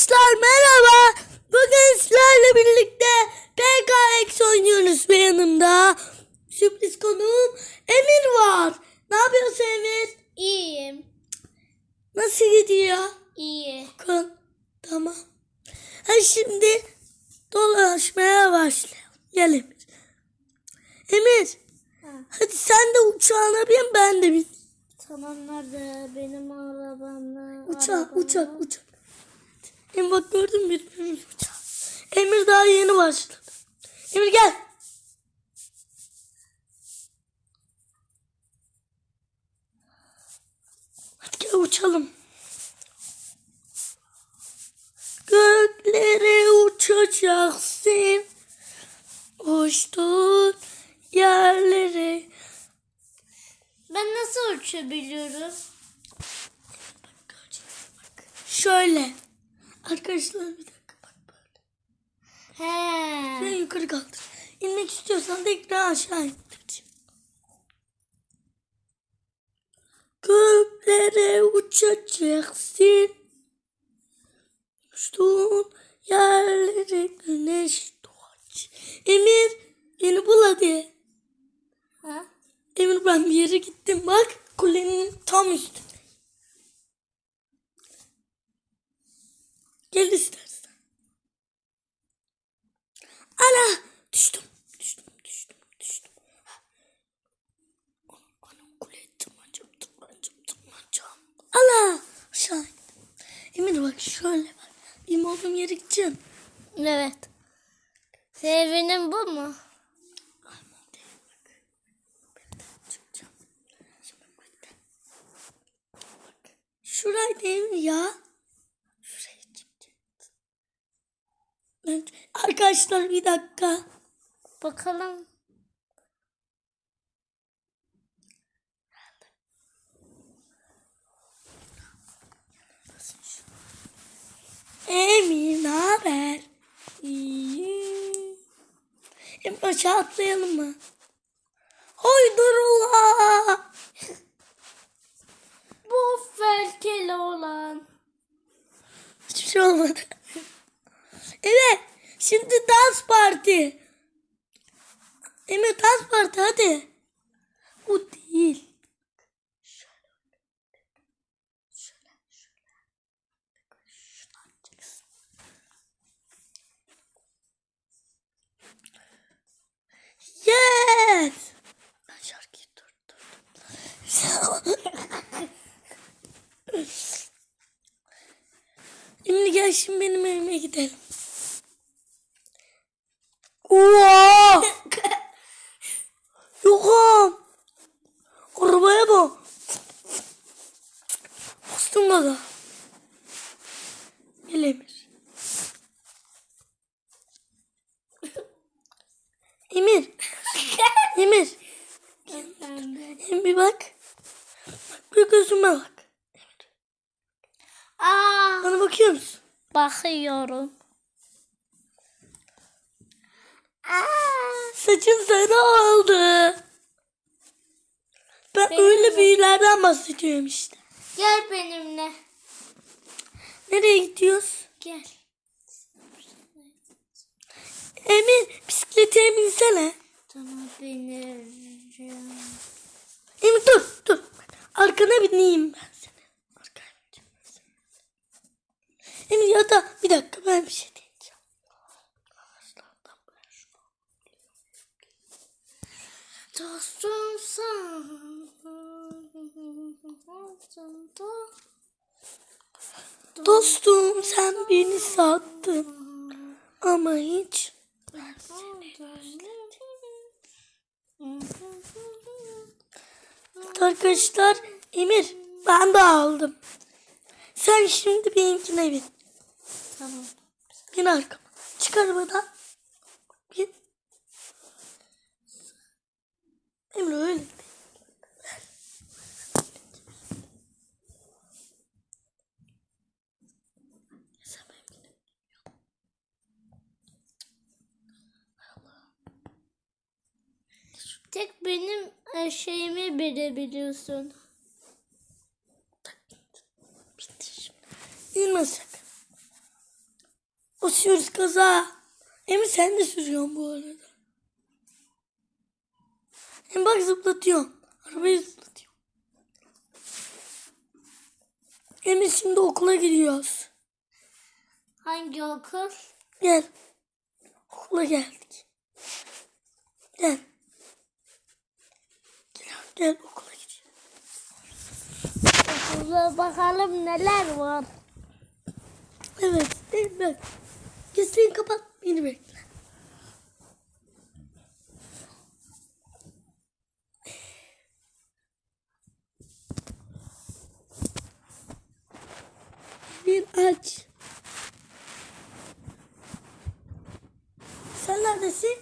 Arkadaşlar merhaba. Bugün sizlerle birlikte PKX oynuyoruz ve yanımda sürpriz konuğum Emir var. Ne yapıyorsun Emir? İyiyim. Nasıl gidiyor? İyi. Kon. Tamam. Ha şimdi dolaşmaya başlayalım. Gel Emir. Emir. Ha. Hadi sen de uçağına bin ben de bin. Tamam nerede benim arabamla? Uçak, arabamla? uçak, uçak. Emir bak gördün mü birbirimiz uçak. Emir daha yeni başladı. Emir gel. Hadi gel uçalım. Göklere uçacaksın. Uçtuğun yerlere. Ben nasıl uçabiliyorum? Şöyle. Arkadaşlar bir dakika bak böyle. He. Ben yukarı kaldır. İnmek istiyorsan da ekranı aşağı indir. Göklere uçacaksın. Uçtuğun yerlere güneş doğacak. Emir beni bul hadi. Ha? Emir ben bir yere gittim bak. Kulenin tam üstünde. Gel istersen. Ana düştüm. Düştüm düştüm düştüm. Anam kuleye tırmanacağım tırmanacağım tırmanacağım. Ala aşağı indim. Emir bak şöyle bak. Benim olduğum yere gideceğim. Evet. Sevinin bu mu? Bak. Şuraydı Emir ya. Şuraya çıkacağız. Ben- Arkadaşlar bir dakika. Bakalım. Emir ne haber? Emir aşağı atlayalım mı? Haydırullah. Bu felkeli olan. Hiçbir şey olmadı. Evet. Şimdi dans parti. Emir dans parti hadi. Bu değil. Yes. Ben şarkıyı durdurdum. Şimdi gel şimdi benim evime gidelim. Oha! Yokum. Arabaya bak. Bastım gaza. Gel Emir. Emir. Emir. Emir bir bak. Bak bir gözüme bak. Aa, Bana bakıyor musun? bakıyorum. Aa, Saçın sarı oldu. Ben Benim öyle de. Büyülerden bahsediyorum işte. gel benimle. Nereye gidiyoruz? Gel. Emir bisiklete binsene. Tamam benim. Emir dur dur. Arkana bineyim ben seni. Arkana bineceğim ben seni. Emir ya da bir dakika ben bir şey diyeceğim. Dostum sen. Dostum sen beni sattın. Ama hiç ben seni Evet Arkadaşlar Emir ben de aldım. Sen şimdi benimkine bin. Tamam. Bin arkama. Çık arabadan. Bin. Emre öyle. Tek benim e, şeyimi bilebiliyorsun. Sakın. Basıyoruz kaza. Emir sen de sürüyorsun bu arada. Hem bak zıplatıyorum. Arabayı zıplatıyorum. Emir şimdi okula gidiyoruz. Hangi okul? Gel. Okula geldik. Gel. Gel, okula gidiyoruz. Okulda bakalım neler var. Evet. Evet bak. Gözlerini kapat. Beni bekle. Bir aç. Sen neredesin?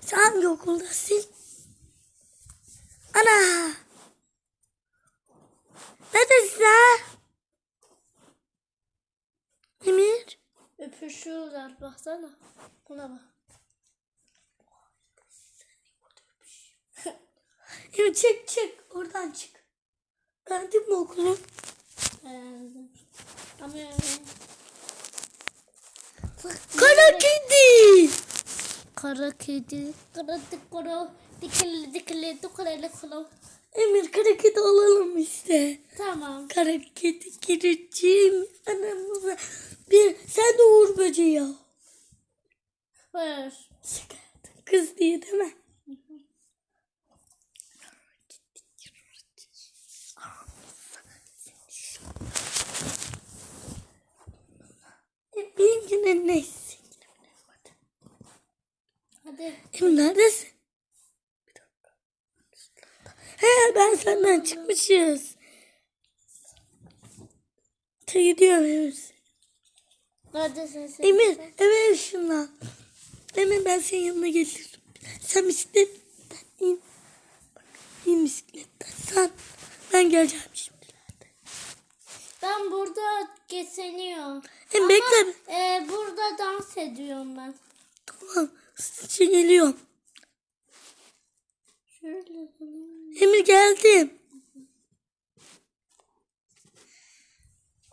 Sen hangi okuldasın? Ana! Neredesin ha? Emir? Öpüşüyorlar baksana. Buna bak. Emir çık çık. Oradan çık. Beğendin mi okulu? Beğendim. Ama kedi. Kara kedi. Kara dikoro. Dikili dikili dikili kulu. Emir kara kedi alalım işte. Tamam. Kara kedi gireceğim. Anamıza. Bir sen de Uğur böceği al. Ver. Kız diye değil mi? Benimkine neyse. Hadi. Emir neredesin? He ben senden çıkmışız. Ta gidiyorum Emir. Neredesin sen? Emir eve ışınlan. Emir ben senin yanına gelirim. Sen bisikletten in. Bak, in bisikletten. Sen ben geleceğim şimdi. Ben burada gezeniyorum. Hem bekle. Ee, burada dans ediyorum ben. Tamam. Geliyorum. Emir geldim.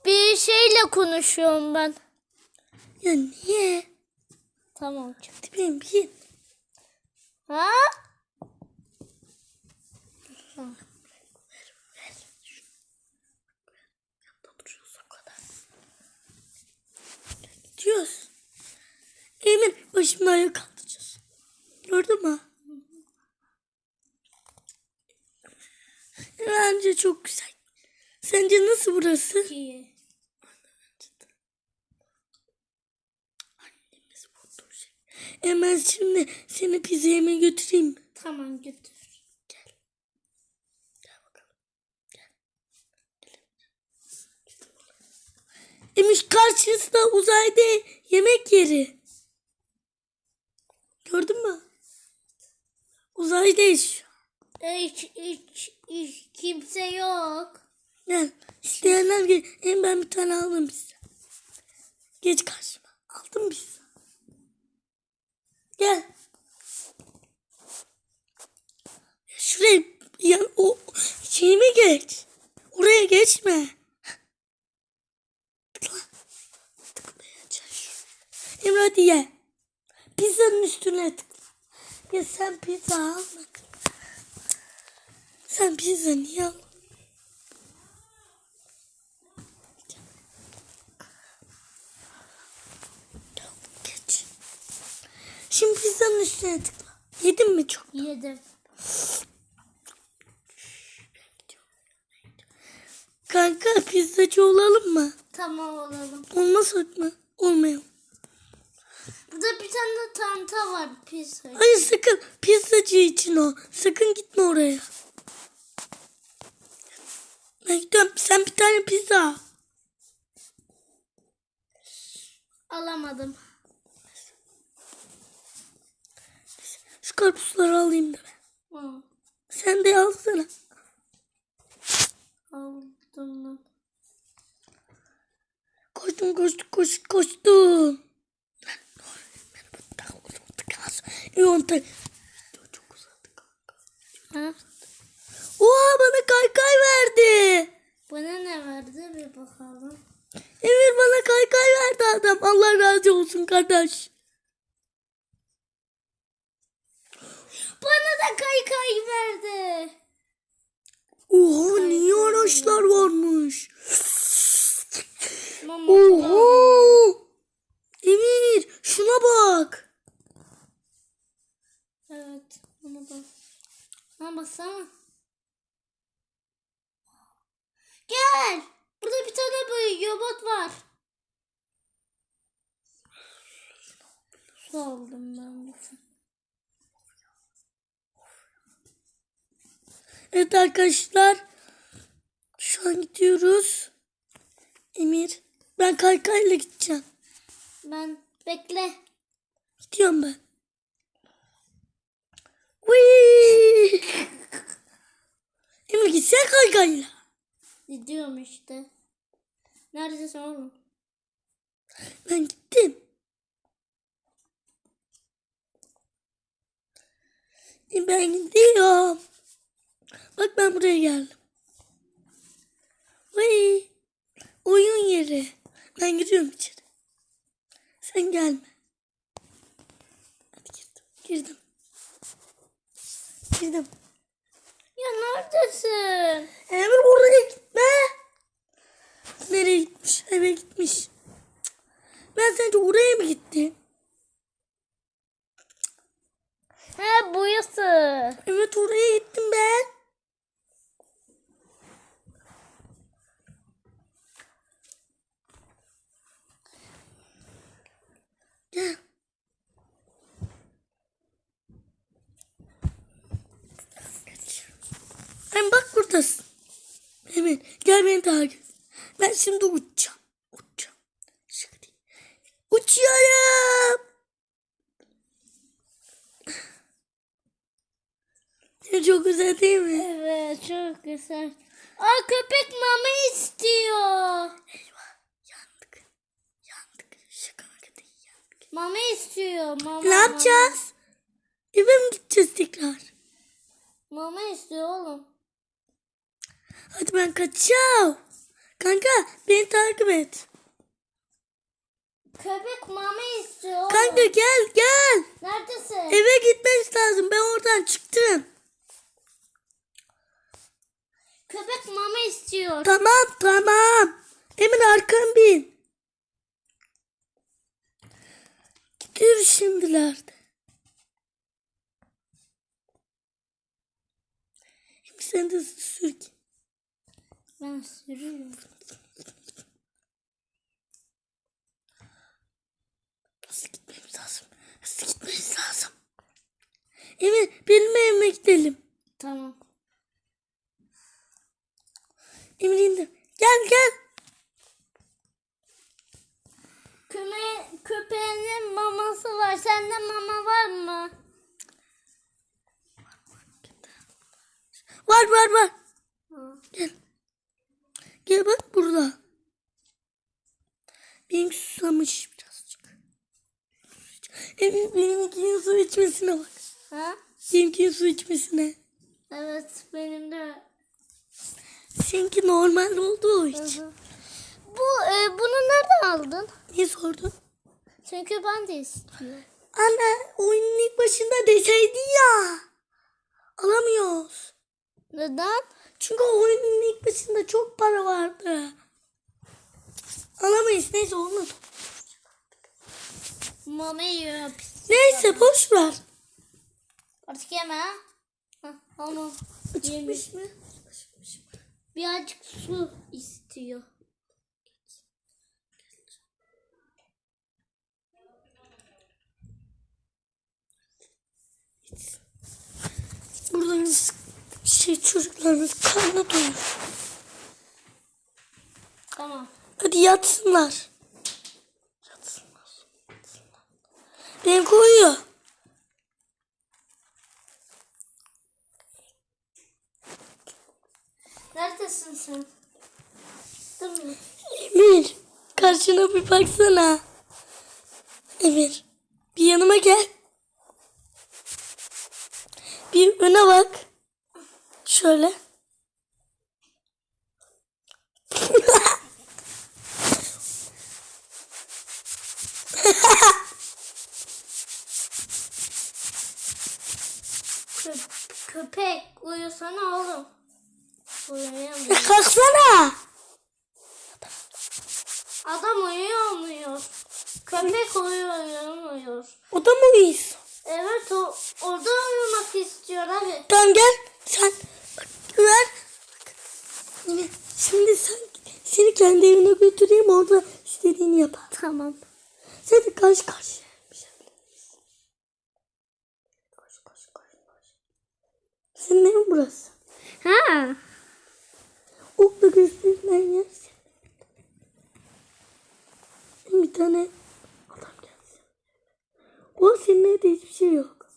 Bir şeyle konuşuyorum ben. Ya niye? Tamam. Hadi benim bin. Ha? Kadar. Gidiyoruz. Emir başımda ayağa. Gördün mü? Bence çok güzel. Sence nasıl burası? İyi. Annemiz buldu şey. Hemen şimdi seni pizza yemeye götüreyim mi? Tamam götür. Gel. Gel bakalım. Gel. Emiş karşısında uzayda yemek yeri. Gördün mü? Uzaydayız Hiç, hiç, hiç kimse yok. Gel. İsteyenler gel. Hem ben bir tane aldım pizza. Geç karşıma. Aldım pizza. Gel. Şuraya yan, o şeyime geç. Oraya geçme. Tıkla. Tıklayacaksın şuraya. Emre hadi ye. Pizzanın üstüne tıkla. Ya sen pizza almadın. Sen pizza niye almadın? Şimdi pizzanın üstüne tıkla. Yedin mi çok? Yedim. Kanka pizzacı olalım mı? Tamam olalım. Olmaz mı? Olmuyor. Burada bir tane de tanta var pizza. Hayır sakın pizzacı için o. Sakın gitme oraya. Ben gidiyorum. Sen bir tane pizza al. Alamadım. Şu karpuzları alayım da ben. Hı. Sen de alsana. Aldım lan. Koştum koştum koştum Çok uzadı kanka. Ha? Oha bana kaykay verdi. Bana ne verdi bir bakalım. Emir bana kaykay verdi adam. Allah razı olsun kardeş. Bana da kaykay verdi. Oha niye araçlar varmış? Mama Oha. Emir şuna bak. Evet. Ona bak. Ha baksana. Gel. Burada bir tane böyle robot var. Su aldım ben. bir tane. Evet arkadaşlar. Şu an gidiyoruz. Emir ben kaykayla gideceğim. Ben bekle. Gidiyorum ben. Whee! Emir gitsene kaykayla. Gidiyorum işte. Neredesin oğlum? Ben gittim. E, Ben gidiyorum. Bak ben buraya geldim. Vay. Oyun yeri. Ben giriyorum içeri. Sen gelme. Hadi girdim. Girdim. Girdim. Ya neredesin? Emir oraya gitme. Nereye gitmiş? Eve gitmiş. Ben sence oraya mı gittim? He buyası. Evet oraya gittim ben. Hem bak buradasın. Hemen gel beni takip. Ben şimdi uçacağım. Uçacağım. Değil. Uçuyorum. Çok güzel değil mi? Evet çok güzel. Aa köpek mama istiyor. Mama istiyor. Mama. Ne yapacağız? Eve mi gideceğiz tekrar? Mama istiyor oğlum. Hadi ben kaçacağım. Kanka beni takip et. Köpek mama istiyor oğlum. Kanka gel gel. Neredesin? Eve gitmemiz lazım. Ben oradan çıktım. Köpek mama istiyor. Tamam tamam. Emin arkan bin. Gidiyoruz şimdilerde. Hem sen de sür ki. Ben sürüyorum. Nasıl gitmemiz lazım? Nasıl gitmemiz lazım? Emin benim evime gidelim. Tamam. Emin indim. Gel gel. Köpeğinin maması var. Sende mama var mı? Var var var. Ha. Gel. Gel bak burada. Benim susamış birazcık. Benimkinin su içmesine bak. ha? Benimkinin su içmesine. Evet benim de. Seninki normal olduğu Hı için. hı. Bu e, bunu nereden aldın? Niye sordun? Çünkü ben de istiyorum. Anne oyunun ilk başında deseydi ya. Alamıyoruz. Neden? Çünkü oyunun ilk başında çok para vardı. Alamayız. Neyse olmadı. Mama yiyor. Neyse boş ver. Artık yeme ha. Hah, Onu yemiş. Çıkmış mı? Birazcık su istiyor. Burada şey çocuklarımız karnı doyur. Tamam. Hadi yatsınlar. Yatsınlar. Benim koyuyor. Neredesin sen? Değil mi? Emir karşına bir baksana. Emir bir yanıma gel bir öne bak. Şöyle. Köpek uyusana oğlum. Uyuyamıyor. Kalksana. Adam uyuyamıyor. Köpek uyuyamıyor. O da mı uyuyor? Evet o orada uyumak istiyor abi. Tamam gel. Sen. Bak. Yine şimdi sen seni kendi evine götüreyim orada istediğini yapar. Tamam. Sen de karşı karşıya. Karşı karşı karşı karşı. Senin evin burası. Ha. Okla gösterilen yer. Bir tane. O senin evde hiçbir şey yok.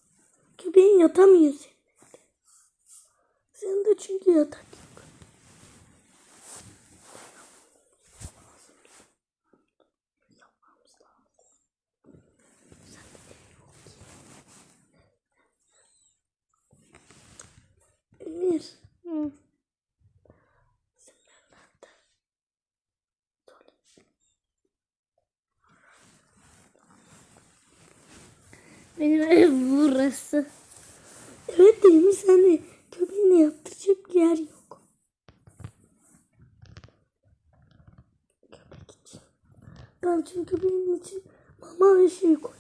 Köpeğin yatamıyor senin evde. Senin de çünkü yatak yok. Emir. Hı. Senin ev nerede? Tuvalet. Benim ev burası. Evet değil mi sen de köpeğine yaptıracak yer yok. Ben çünkü benim için mama ve şey koyacağım.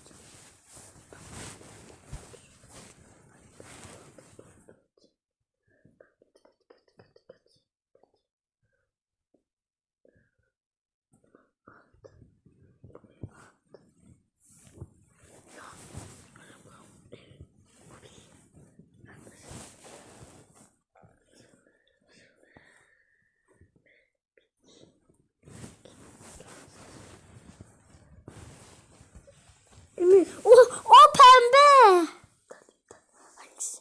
Emir. O, o pembe. Hangisi?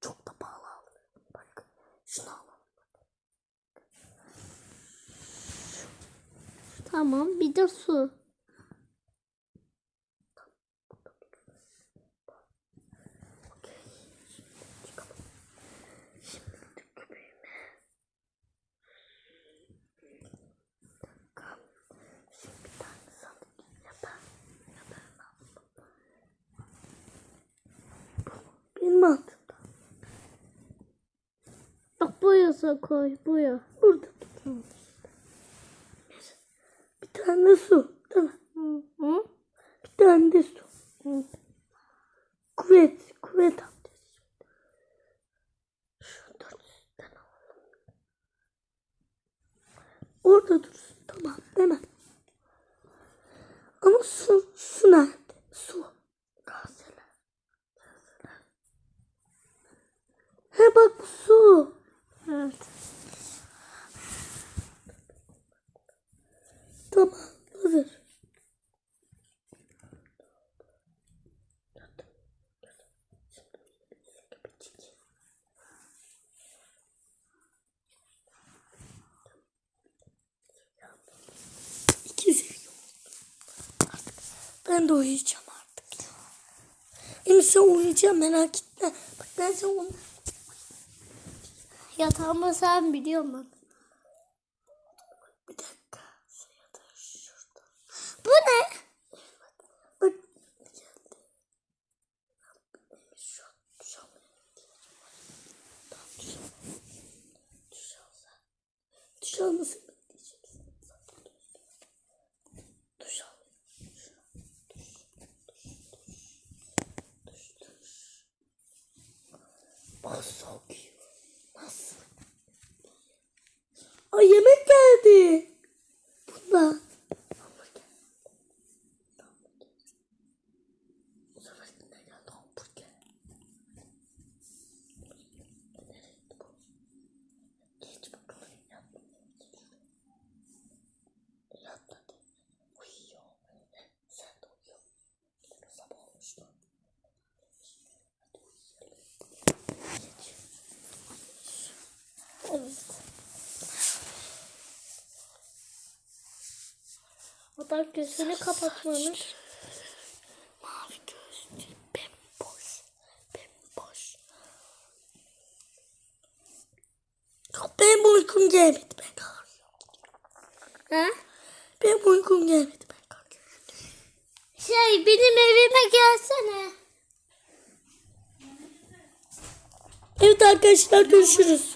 Çok da pahalı aldım. Bak şunu alalım. Tamam bir de su. Okey. Şimdi çıkalım. Şimdi de köpeğime. Bakalım. Şimdi bir tane sandık yatar. Yatağın altında. Bu benim altımda. Boyasa koy boya. Burada tutalım. Bir tane su. Mi? Hı. Bir tane de su. Hı. Kuvvet. Kuvvet abdesti. Şu dörtlüden alalım. Orada dursun. Tamam. Hemen. Ama su, su nerede? Su. Kaseler. He bak su. Evet. Tamam. Hazır. Ben de uyuyacağım artık. Emin sen uyuyacaksın merak etme. Bak ben sana onu... Yatağımı sen biliyor musun? Bir dakika. Bu ne? Emir şu an duş almaya ihtiyacım var. Tamam duş al. Duş al sen. Duş almasın bekleyeceksin. Sen burada bekle. Duş al. Duş al. Duş. Duş. Duş. Duş. Bak sokuyor. Nasıl? Ay yemek geldi. Bundan. Hamburger. Hamburger. Bu sefer ne geldi hamburger? Nereye gitti bu? Geç bakalım yat. Yat hadi. Uyuyor. Sen de uyu. Yine sabah olmuştu. Hadi uyuyalım. Geç. Evet. Adam gözünü kapatmamış. Mavi gözlü, bemboş, bemboş. Benim uykum gelmedi ben kalkıyorum. Ha? Benim uykum gelmedi ben kalkıyorum. Şey benim evime gelsene. Evet arkadaşlar görüşürüz.